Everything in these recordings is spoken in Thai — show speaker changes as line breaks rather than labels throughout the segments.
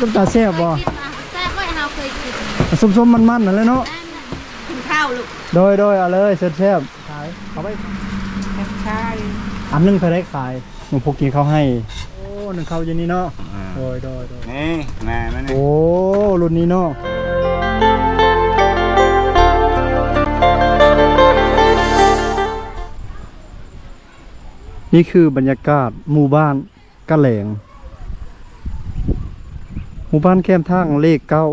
น้ำตาแซ่บบ่
เคยกินอะแซ่บไว้เฮาเคยกิน
ส้มๆมันๆนั่นแหละเนาะ
นั่นน่ะกินข้าวลูก
โดยโดยเอาเลยแซ่บๆขายเอาไป
ใช่
อันหนึงเท่าไรขายหลวงพ่อกินเขาให้ โอ้หนึ่งเขาอยู่นี่เนาะโดยโดยโดย
นี่แม่มันนี่
โอ้รุ่นนี้เนาะนี่คือบรรยากาศหมู่บ้านกะแหลงห มู่บ้านแคมทางเลขเก้า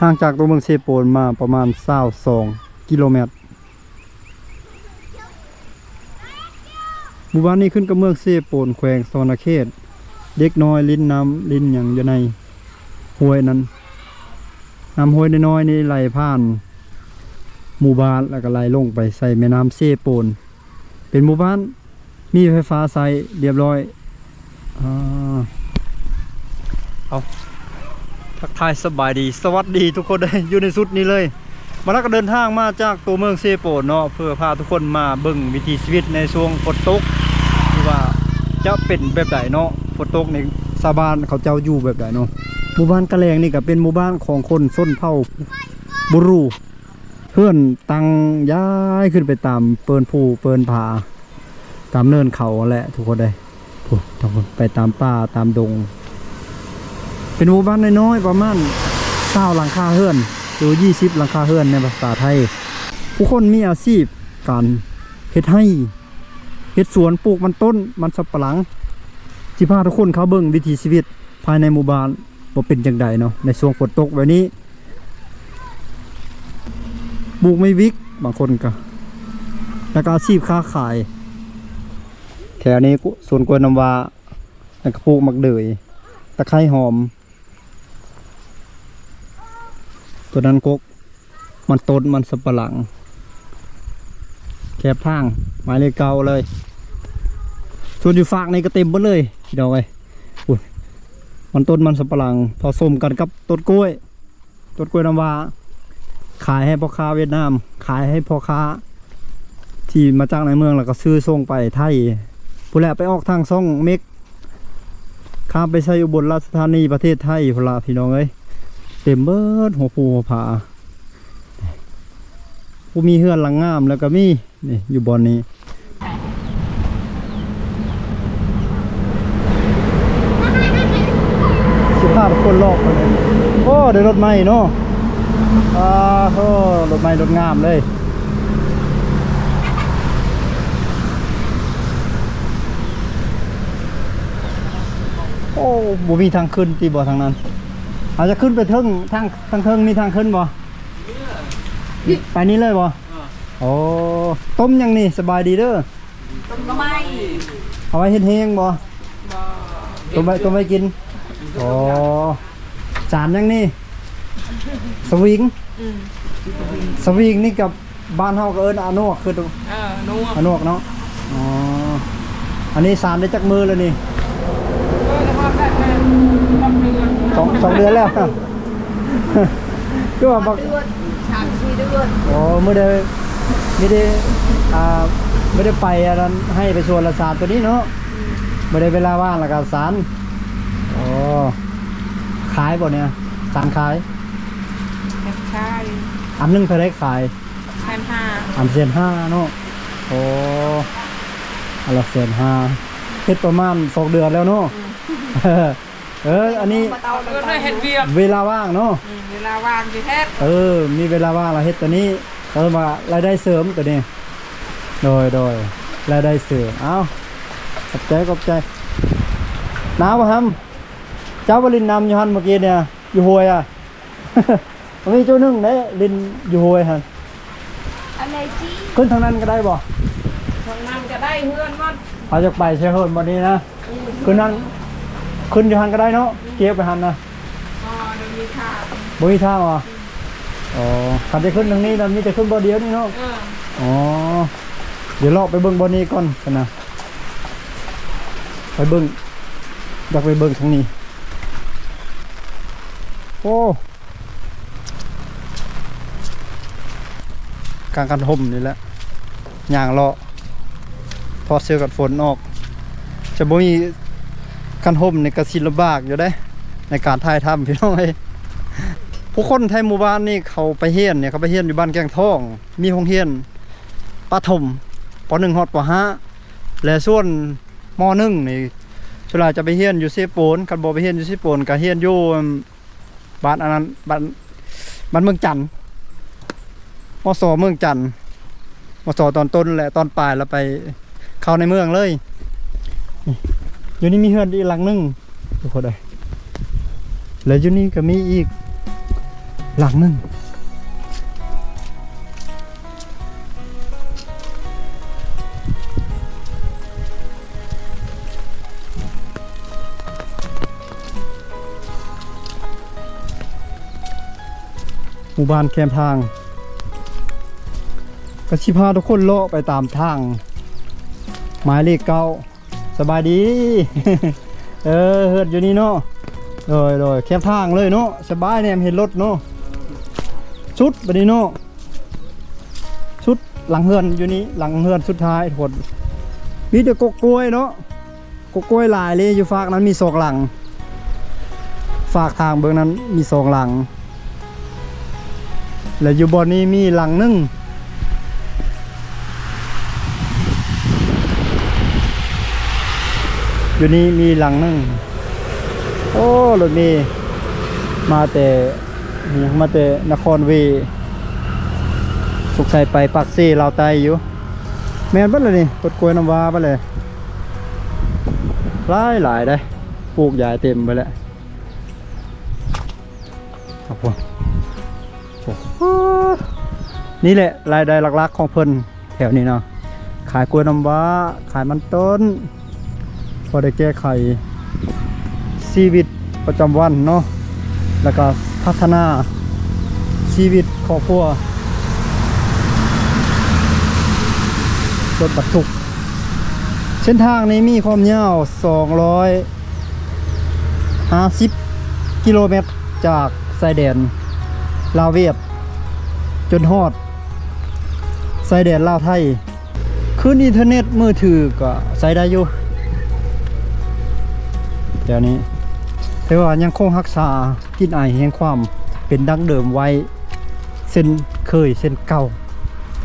ห่างจากตัวเมืองเซโปนมาประมาณ22กิโลเมตรหมู่บ้านนี้ขึ้นกับเมืองเซโปนแขวงสวรรเขต เด็กน้อยลิ้นน้ำลิ้นอย่างอยู่ในห้วยนั้นน้ำห้วยน้อยๆนี่ไหลผ่าน หมู่บ้านแล้วก็ไหลลงไปใส่แม่น้ำเซโปน เป็นหมู่บ้านมีไฟฟ้าใส่เรียบร้อยอ่า เอาทักทายสบายดี สวัสดีทุกคนเลยอยู่ในสุดนี้เลย มาแล้วก็เดินทางมาจากตัวเมืองเซโปเนาะเพื่อพาทุกคนมาเบิ่งวิถีชีวิตในช่วงฝนตกที่ว่าจะเป็นแบบใดเนาะฝนตกในชาวบ้านเขาเจ้าอยู่แบบใดเนาะหมู่บ้านกะแลงนี่ก็เป็นหมู่บ้านของคนส้นเผ่าบุรูเพื่อนตังย้ายขึ้นไปตามเปินภูเปินผาตามเนินเขาแหละทุกคนเลยทุกคนไปตามป่าตามดง เป็นหมู่บ้านน้อยๆประมาณเก้าหลังคาเฮือนหรือยี่สิบหลังคาเฮือนในภาษาไทย ผู้คนมีอาชีพการเฮ็ดให้เฮ็ดสวนปลูกมันต้นมันสับปะหลังสิพาทุกคนเขาเบิ่งวิถีชีวิตภายในหมู่บ้านว่าเป็นจังใดเนาะในช่วงฝนตกแบบนี้ปลูกไม่วิกบางคนก็แล้วก็อาชีพค้าขาย แถวนี้สวนกล้วยน้ำว้าแล้วก็ปลูกมักเดยตะไคร้หอม ตัวนั้นกกมันต้นมันสับปะหลัง แคบทางหมายเลขเก่าเลย ส่วนอยู่ฝากในก็เต็มหมดเลยพี่น้องเอ้ยมันต้นมันสับปะหลังผสมกันกับต้นกล้วยต้นกล้วยน้ำว้าขายให้พ่อค้าเวียดนาม ขายให้พ่อค้า ที่มาจากในเมืองแล้วก็ซื้อส่งไปไทยผู้แหละไปออกทางซ่องเมกข้ามไปใช้อุบลราชธานีประเทศไทยพละพี่น้องเอ้ย ต็มเบิดหัวภูหัวผาผู้มีเฮือนหลังงามแล้วก็มีนี่อยู่บอนนี้สิบห้าคนรอบมาเลยโอ้ได้รถใหม่เนาะอ่าโอ้รถใหม่รถงามเลยโอ้บ่มีทางขึ้นตีบ่ทางนั้น อาจจะขึ้นไปเทิงทางทางเทิงมีทางขึ้นบ่ไปนี้เลยบ่โอ้ต้มยังนี่สบายดีเด้อ
ต้มก็ไม่
เอาไว้เฮ็ดเฮงบ่ต้มไว้ต้มไว้กินโอ้จานยังนี่สวิงสวิงนี่กับบ้านเฮาก็เอิ้นอาโนกคือตัว
เออนัว
อาโนกเนาะอ๋ออันนี้สารได้จักมือแล้วนี่
ก็จะพอได้แม่รับเดือน
สองสองเดือนแล้ว ก็ว่าบัก
เดือนสามสี่เดือน
โอ้ไม่ได้ไม่ได้อ่าไม่ได้ไปอันนั้นให้ไปชวนละสารตัวนี้เนาะไม่ได้เวลาว่างละกันสารโอ้ขายบ่เนี่ยสารขาย
แค่ใช่
อันหนึงเท่าไรขาย
แค่ห้า
อันเซนห้าเนาะโอ้อันละเซนห้าเฮ็ดประมาณสองเดือนแล้วเนาะ เออ อันนี้
ก็ได้เห็ดเวีย
เวลาว่างเนาะ
อืมเวลาว่างสิแท้
เออ มีเวลาว่างเราเฮ็ดตัวนี้เขาเรียกว่ารายได้เสริมตัวนี้โดยโดยรายได้เสริมเอาขอบใจขอบใจหนาวะครับเจ้าวลินนำยู่หันเมื่อกี้เนี่ยอยู่หวยอะมีเจ้าหนึ่งได้ลินอยู่หวยฮะ
อะไรจี
ขึ้นทางนั้นก็ได้บ่
ทางนั้นก็ได้เพื่อนมัน
เอาจากไปเชียร์เฮิร์นวันนี้นะขึ้นนั้น ขึ้นอยู่หันก็ได้เนาะเกียบไปหันนะ
อ๋อเดี๋ยวมีค่า
บ่มีทางเหรออ๋อขันจะขึ้นทางนี้นะมีแต่ขึ้นบ่อเดียวนี่เนาะ
เออ
อ๋อเดี๋ยวเราไปเบิ่งบนนี้ก่อนกันนะไปเบิ่งอยากไปเบิ่งทางนี้ โอ้กลางกันห่มนี่แหละย่างเลาะถอดเสื้อกันฝนออก จะบ่มี กันห่มในกระสิลำบากอยู่ได้ ในการถ่ายทำพี่น้องเอ้ผู้คนไทยหมู่บ้านนี่เขาไปเฮียนเนี่ยเขาไปเฮียนอยู่บ้านแกงทอง มีโรงเรียนประถมป .1 ฮอดป .5 และส่วนม .1 นี่ส่วนใหญ่จะไปเฮียนอยู่เซโปนคันบ่ไปเฮียนอยู่เซโปนก็เฮียนอยู่บ้านอันนั้นบ้านบ้านเมืองจันทน์มสเมืองจันทน์มสตอนต้นและตอนปลายแล้วไปเข้าในเมืองเลยนี่ อยู่นี่มีเฮือนอีกหลังหนึงทุกคนเลยแล้วอยู่นี่ก็มีอีกหลังหนึงหมู่บ้านแคมทางก็ชิพาทุกคนเลาะไปตามทาง หมายเลขเก้า สบายดี เออเฮิดอยู่นี่เนาะโดยโดยแคมทางเลยเนาะสบายเนี่ยเห็นรถเนาะชุดบัดนี้เนาะชุดหลังเฮือนอยู่นี่หลังเฮือนสุดท้ายทุกคนมีแต่กกกล้วยเนาะกกกล้วยหลายเลยอยู่ฝากนั้นมีสองหลัง ฝากทางเบื้องนั้นมีสองหลัง แล้วอยู่บนนี้มีหลังหนึ่ง อยู่นี่มีหลังนึงโอ้รถมีมาแต่มาแต่นครเวสุกใส่ไปปักซีลาวไตอยู่ แมนบัดเลยนี่ต้นกล้วยน้ำว้าบัดเลยหลายหลายได้ปลูกใหญ่เต็มไปแล้วครับผมนี่แหละรายได้หลักๆของเพิ่นแถวนี้เนาะขายกล้วยน้ำว้า ขายมันต้น พอได้แก้ไขชีวิตประจำวันเนาะแล้วก็พัฒนาชีวิตครอบครัวรถบรรทุกเส้นทางนี้มีความยาว 250 กิโลเมตรจากชายแดนลาวเวียด จนฮอดชายแดนลาวไทย ขึ้นอินเทอร์เน็ตมือถือก็ใช้ได้อยู่ เดี๋ยวนี้ แต่ว่ายังคงรักษากินไอายแห่งความเป็นดั้งเดิมไว้เส้นเคยเส้นเก่า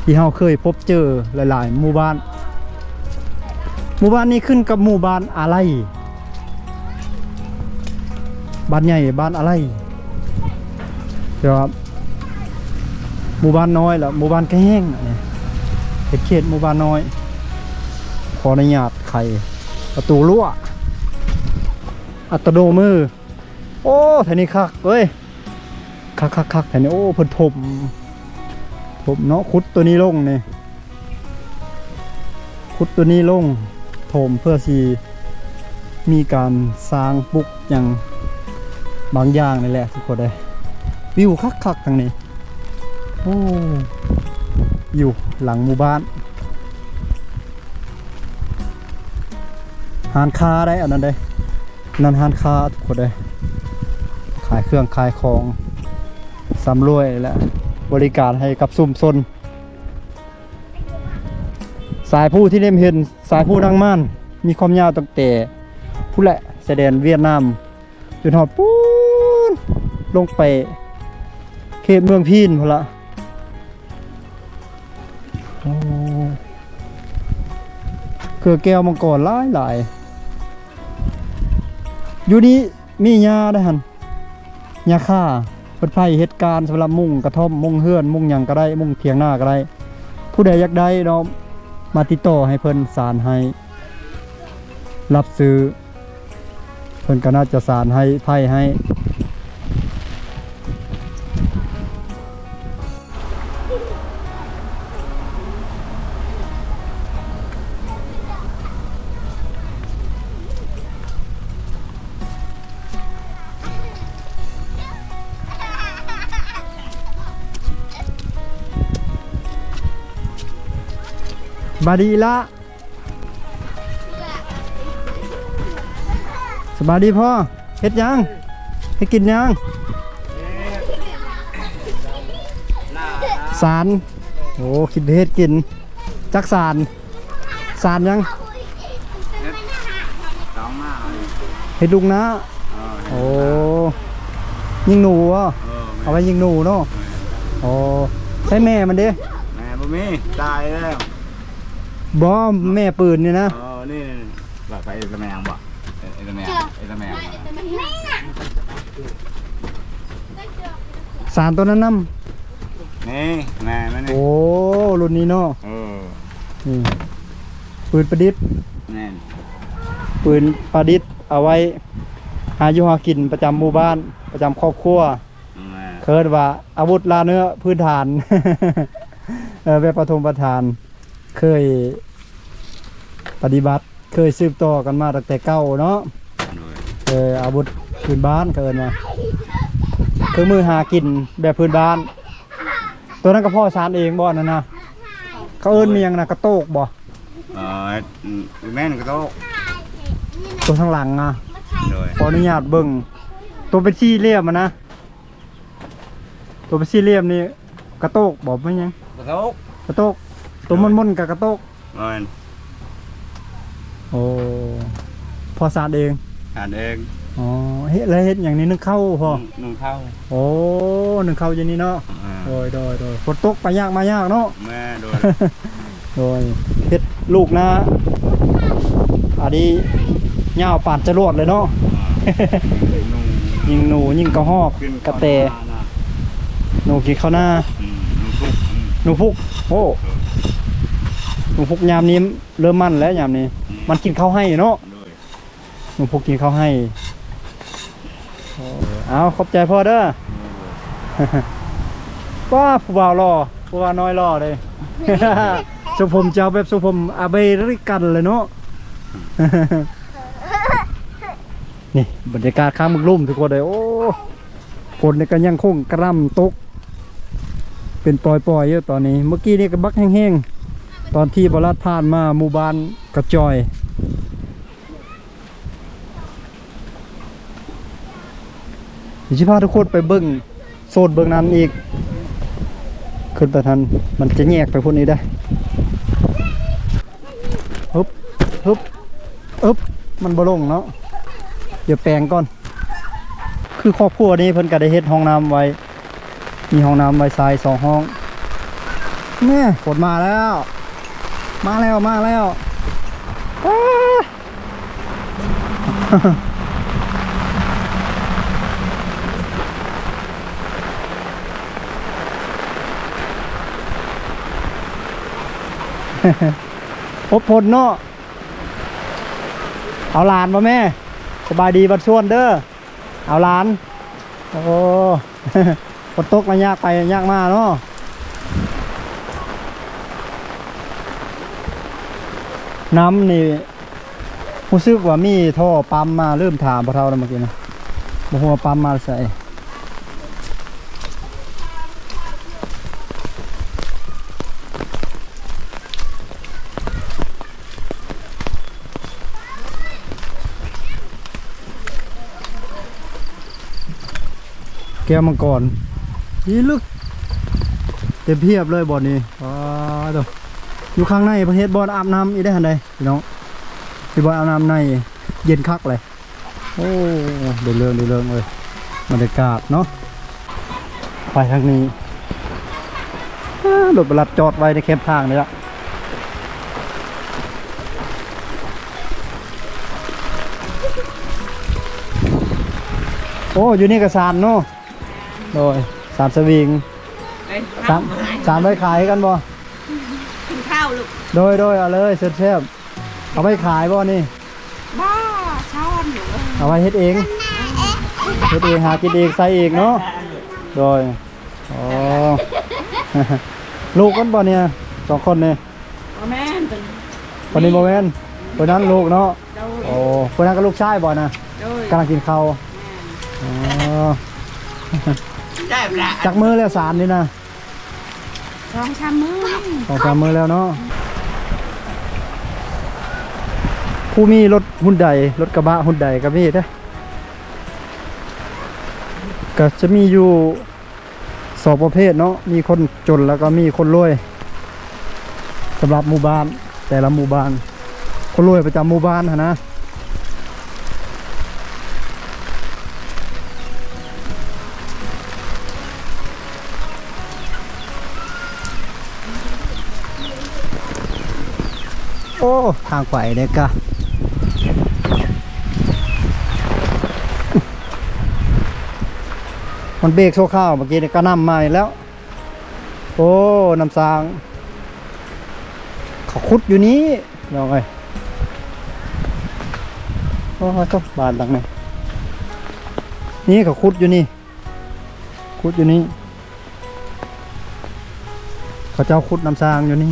ที่เฮาเคยพบเจอหลายๆ หมู่บ้าน หมู่บ้านนี้ขึ้นกับหมู่บ้านอะไรบ้านใหญ่บ้านอะไรเดี๋ยวครับหมู่บ้านน้อยแล้วหมู่บ้านแกแห้งเนี่ยเขตหมู่บ้านน้อย ขออนุญาตไขประตูรั้ว อัตโนมือ โอ้แถวนี้คักเอ้ยคักคักคักแถวนี้โอ้เพิ่นถมถมเนาะขุดตัวนี้ลงนี่ขุดตัวนี้ลงถมเพื่อสีมีการสร้างปุกอย่างบางอย่างนี่แหละทุกคนเลยวิวคักคักทางนี้โอ้อยู่หลังหมู่บ้านหานคาได้อันนั้นได้ นั่นหานคาทุกคนได้ขายเครื่องขายของสำรวยและบริการให้กับซุ่มซนสายผู้ที่เล่มเห็นสายผู้ดังม่านมีความยาวตั้งแต่ผู้แหละแสดงเวียดนามจนหอดปูนลงไปเขตเมืองพีนพละเกลือแก้วมังกรหลายหลาย อยู่นี้มียาได้หันยาฆ่าเปิดไฟเหตุการณ์สำหรับมุ่งกระท่อมมุ่งเฮือน มุ่งหยังก็ได้ มุ่งเทียงหน้าก็ได้ ผู้ใดอยากได้เนาะมาติดต่อให้เพิ่นสารให้ รับซื้อ เพิ่นก็น่าจะสารให้ไพ่ให้ บายดีละสบายดีพ่อเฮ็ดยังให้กินยังสารโอ้คิดเฮ็ดกิน จักสารสารยัง
สองหน้า
เฮ็ดลูกนะ
เออ
โอ้ยิงหนูวะ
เออ
เอาไว้ยิงหนูเนาะโอ้ใช่แม่มันเด้
แม่บ่มีตายแล้ว
บอมแม่ปืนเนี่ยนะ
เออนี่แบบไปเอตะแมงบ่เอตะแมงเอตะแมง
สารตัวนั้นนํ
นี่แม่มันนี่
โอ้รุ่นนี้เนาะ
เออ
นี่ปืนประดิษฐ์
แน่น
ปืนประดิษฐ์เอาไว้หาอยู่หากินประจำหมู่บ้านประจำครอบครัว
แม่
เคิดว่าอาวุธลาเนื้อพื้นฐานเออแบบปฐมประธาน เคย ปฏิบัติเคยสืบต่อกันมาตั้งแต่เก้าเนาะ
โดย
เอออาวุธพื้นบ้านเคินมาเครื่องมือหากินแบบพื้นบ้าน ตัวนั้นก็พ่อสารเองบ่นั่นนะเขาเอิ้นเมียงนะกระโตกบ่
เออแม่นก็โตะ
ตัวข้างหลังอะ
โดย
ขออนุญาตเบิ่งตัวเป็นสี่เหลี่ยมอะนะตัวเป็นสี่เหลี่ยมนี่กระโตกบอกไม่ยัง
กระโตก
กระโตก ตัวมันมันๆกับกระโตก
แม่น
โอ้พอสาดเอง
อ่านเอง
อ๋อเฮ็ดแล้วเฮ็ดอย่างนี้นึกเข้าพอ
นุ่งเข้า
โอ้นึกเข้าอย่างนี้เนาะ
เอ
โด
อย
โดยโดยฝนตกไปยากมายากเนาะ
แม่โดย
โดยเฮ็ดลูกนะอันนี้ย่าวปาดจรวดเลยเนาะ
นุ่ง
ยิงหนูยิงกระหอก
ขึ้น
กระเตหนูกินข้าวหน้า
อืมนุ่งทุกอืม
หนูพุก โอ้หนูพุกยามนี้เริ่มมั่นแล้วยามนี้ มันกินข้าวให้เนาะ
โดย
หนูพุกกินข้าวให้โอ้เอาขอบใจพ่อเด้อ ว้าผู้บ่าวรอผู้บ่าวน้อยรอเลย สุผมเจะเอาแบบสุผมอาเบริกันเลยเนาะ นี่บรรยากาศข้างมึกลุ่มทุกคนเลยโอ้ฝนนี่ก็ยังคงกระหลำตก เป็นปล่อยๆอยู่ตอนนี้ เมื่อกี้นี่ก็บักแห้งๆ ตอนที่บรัดผ่านมาหมู่บ้านกระจอยเดี๋ยวจะพาทุกคนไปเบิ้งโซนเบิ้งนั้นอีก ขึ้นไปทันมันจะแยกไปพวกนี้ได้ฮึบฮึบฮึบมันบ่ลงเนาะเดี๋ยวแปลงก่อน คือครอบครัวนี้เพิ่นก็ได้เฮ็ดห้องน้ำไว้ มีห้องน้ำไว้ทรายสองห้องแม่ฝนมาแล้ว มาแล้วมาแล้วอ้าพบพลเนาะเอาหลานมาแม่ สบายดีบัดส่วนเด้อ เอาหลาน โอ้ ฝนตกมายากไปยากมากเนาะน้ำนี่รู้สึกว่ามีท่อปั๊มมาเริ่มถามพอเท่าแล้วเมื่อกี้นะบ่ฮู้ว่าปั๊มมาใส่แก้วมังกร นี่ลึก เต็มเพียบเลยบ่อนี้ว้าวเด้ออยู่ข้างในประเทศบอนอาบน้ำอีได้หันใดพี่น้องที่บอนอาบน้ำในเย็นคักเลยโอ้เดือดเรื่องเดือดเรื่องเลยบรรยากาศเนาะไปทางนี้รถบรรลัดจอดไว้ในแคมป์ทางนี่ละโอ้อยู่นี่กับสารเนาะโดย สารสวิง
เอ้ย
สารสารไว้ขายกันบ่
กินข้าวลูก
โดยโดยเอาเลยเซ็ตเชฟเอาไปขายบ่นี่
บ้าช้อนอยู่
เอาไปเฮ็ดเองเฮ็ดเองหากินเองใส่เองเนาะ โดยอ๋อ ลูกกันบ่เนี่ยสองคนเนี่ย
โอ้แม่นเป็น
คนนี้โมเมนคนนั้นลูกเนาะ
โดย
โอ้คนนั้นก็ลูกชายบ่นะ
โดย
กำลังกินข้าว อ๋อ
ได้ปลา
จักมือแล้วสารนี่นะ
สองชามมือ
สองสามมือแล้วเนาะผู้มีรถหุ่นใดรถกระบะหุ่นใดก็มีเด้อก็จะมีอยู่สองประเภทเนาะมีคนจนแล้วก็มีคนรวยสำหรับหมู่บ้านแต่ละหมู่บ้าน คนรวยประจำหมู่บ้านหั้นนะ ทางไปเด็กกะมันเบรกโซข้าวเมื่อกี้นี่ก็นำมาแล้ว โอ้น้ำสางเขาคุดอยู่นี้ลองไงโอ้ยต้องบานหลังไหนนี่เขาคุดอยู่นี่คุดอยู่นี่เขาเจ้าคุดน้ำสางอยู่นี่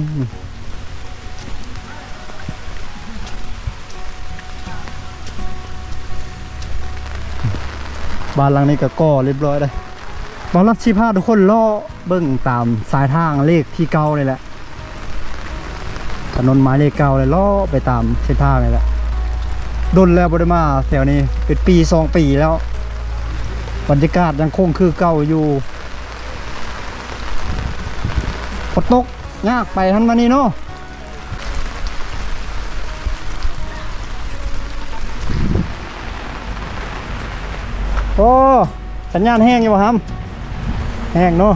บ้านหลังนี้ก็ก่อเรียบร้อยเลยบอลลัดชีพาทุกคนล่อเบิ่งตามสายทางเลขที่เก่าเลยแหละถนนหมายเลขเก่าเลยล่อไปตามเส้นทางเลยแหละดนแล้วบริมาแถวนี้เป็นปีสองปีแล้วบรรยากาศยังคงคือเก่าอยู่ฝนตกยากไปทันมานี่เนาะ โอ้ สัญญาณแห้งอยู่ครับ แห้งเนาะ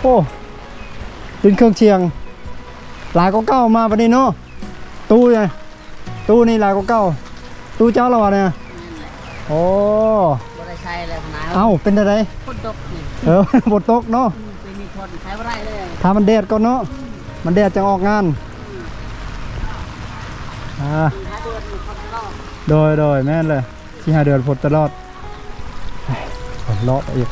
โอ้เป็นเครื่องเชียง หลายก็เก้ามาปะนี้เนาะตู้ไงตู้นี่หลายก็เก้าตู้เจ้าละวะเนี่ยโอ้
บ่ได้ใช้เลยนะ
เอ้าเป็นอะไร
คนตกนี่
เออ บทตกเนาะ
เป็นมีคนใช้บ่ได้เลย
ถ้ามันแดดก่อนเนาะมันแดดจะออกงานอ่า
ถ้าเดือนมีคนรอบ
โดยโดยแม่นเลยที่หาเดือนฝนตลอดเฮ้ยฝนเลาะไปอีก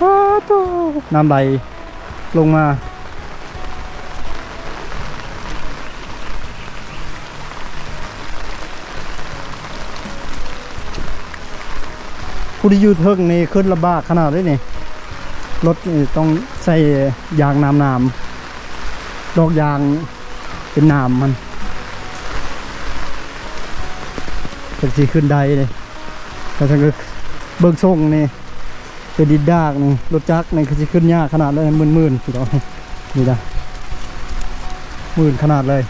อ้าวโถ่น้ำไหลลงมา ผู้ที่อยู่เทิงนี่ขึ้นลำบากขนาดนี้นี่รถนี่ต้องใส่ยางน้ำน้ำดอกยางเป็นน้ำมันเป็นสีขึ้นได้เลยแต่ถ้าเกิดเบิกส่งนี่เป็นดินดากนี่รถจักรนี่คือสิขึ้นยากขนาดเลยมื่นๆสิเรานี่นะมื่นขนาดเลย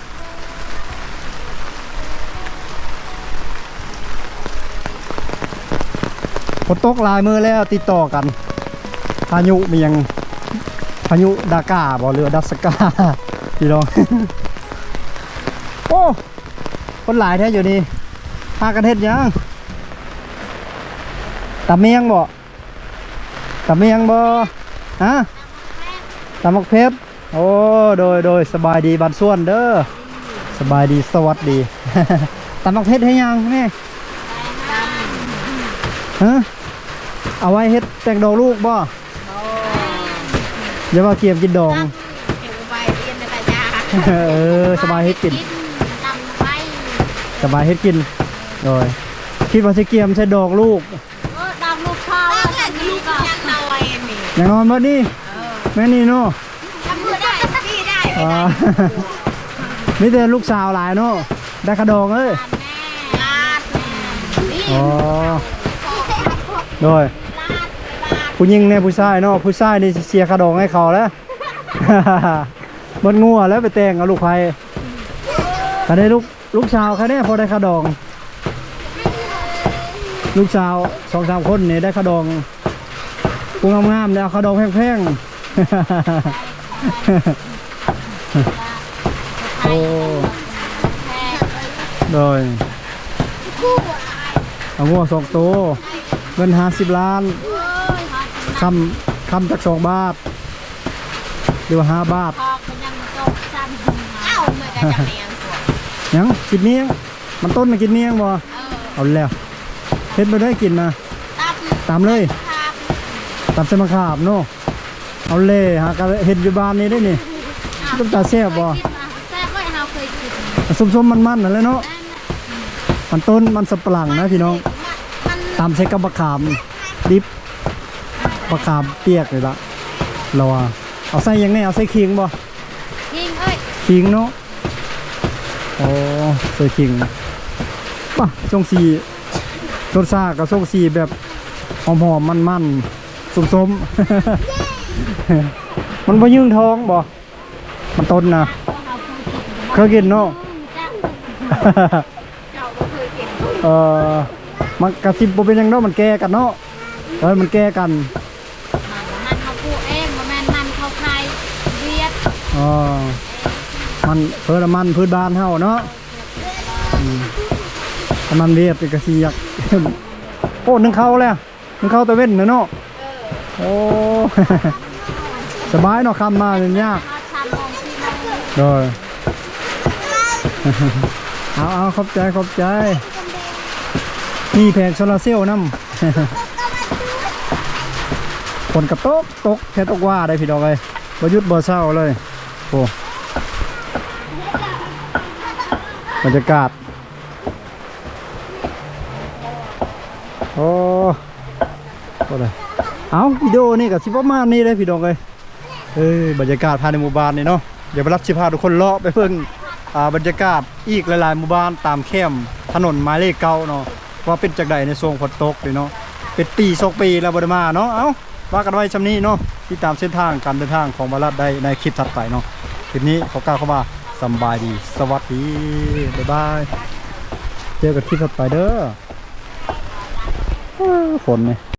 ฝนตกหลายมือแล้วติดต่อกันพายุมียังพายุดากาบ่เรือดัสกาพี่น้องโอ้คนหลายแท้อยู่นี่พากันเฮ็ดยังตำเมียงบ่ตำเมียงบ่ฮะตำมกเพชรโอ้โดยโดยสบายดีบันส่วนเด้อสบายดีสวัสดีตำมกเพชรให้ยังแม่ฮะ เอาไว้เฮ็ดแต่งดอกลูกบ่อย่ามาเกียมกินดอง
เก็บไว้เรียนในแต่ยา
เออสบายเฮ็ดกิน
ดำไว้
สบายเฮ็ดกินโดยคิดว่าสิเกียมใช้ดอกลูก
เออดำลูกพ่อแล้วลูกยังน้อยนี่
อย่างนอนบ่นี่แม่นี่เนาะ
ทำมือได้พี่ได้
อ่ามีแต่ลูกสาวหลายเนาะได้ขะดองเอ้ย
ลาดนี่
อ๋อ โดย ผู้หญิงเนี่ยผู้ชายเนาะผู้ชายนี่สิเสียขะดองให้เขาแล้ว มันงัวแล้วไปแต่งเอาลูกไผถ้าได้ลูกลูกสาวแค่นี้พอได้ขะดอง ลูกสาวสองสามคนเนี่ยได้ขะดองกูงามๆเนี่ยเอาขะดองแพงๆ โอ้โดยเอางัวสองตัวเงินห้าสิบล้าน คำคำจากสองบาทหรือว่าห้าบาท
พอก็ยังจบซ้ำเอ้าเมื่อกันจะเมียงตัว
ยังกินเมียงมันต้นมากินเมียงบ่
เออ
เอาแล้วเฮ็ดมาได้กินนะ
ตับ
ตามเลย
ทับ
ตามเสมาขาบเนาะเอาเลยหากะเห็ดอยู่บ้านนี้ได้นี่ต้มตาแซ่บบ่
แซ่บไว้เราเคยกิน
ส้มๆมันๆนั่นแหละเนาะมันต้นมันสับปะหลังนะพี่น้อง
มัน
ตามใช้กับมะขามดิบ มะขามเปียกเลยละเราอะเอาใส่หยังไงเอาใส่ขิงบ่
ยิงเอ้ย
ขิงเนาะโอ้ใส่ขิงป่ะทรงสีรสชาติกับทรงสีแบบหอมหอมมันมันๆส้มส้มๆมันบ่ยืงท้องบ่มันต้นนะเคยกินเนาะเออมันกระสิบบ่เป็นหยังเนาะมันแก่กันเนาะเอ้ยมันแก่กัน
มันเขาพูดเองว่าแม่นมันเขาใครเวียด
อ๋อมันเพิ่นมันพื้นบ้านเฮาเนาะมันเวียดนี่ก็สิอยากโอ้นึ่งเข้าวแล้วนึ่งเข้าตะเว้นเนาะเนาะโอ้สบายเนาะคำมาเป็นยากโดยเอาเอาขอบใจขอบใจนี่แผงโซลาร์เซลล์น้ำฝนกับตกตกแค่ตกว่าได้พี่ดอกเลยบ่หยุดบ่เศร้าเลย โอ้บรรยากาศ โอ้ก็เลยเอาวิดีโอนี่กับสิประมาณนี้เลยพี่ดอกเลยเอ้ยบรรยากาศภายในหมู่บ้านนี่เนาะเดี๋ยวไปรับชิพาทุกคนเลาะไปเพิ่งอ่าบรรยากาศอีกหลายๆหมู่บ้านตามเข้มถนนหมายเลขเก้าเนาะว่าเป็นจากใดในช่วงฝนตกเลยเนาะเป็นปีสองปีแล้วบไดมาเนาะเอ้าว่ากันไว้ชำนี้เนาะที่ตามเส้นทางการเดินทางของบารัดได้ในคลิปถัดไปเนาะ ลิปนี้ขอกล่าวเข้ามาสบายดี สวัสดี บ๊ายบาย เจอกันคลิปถัดไปเด้อร์ฝนเนี่ย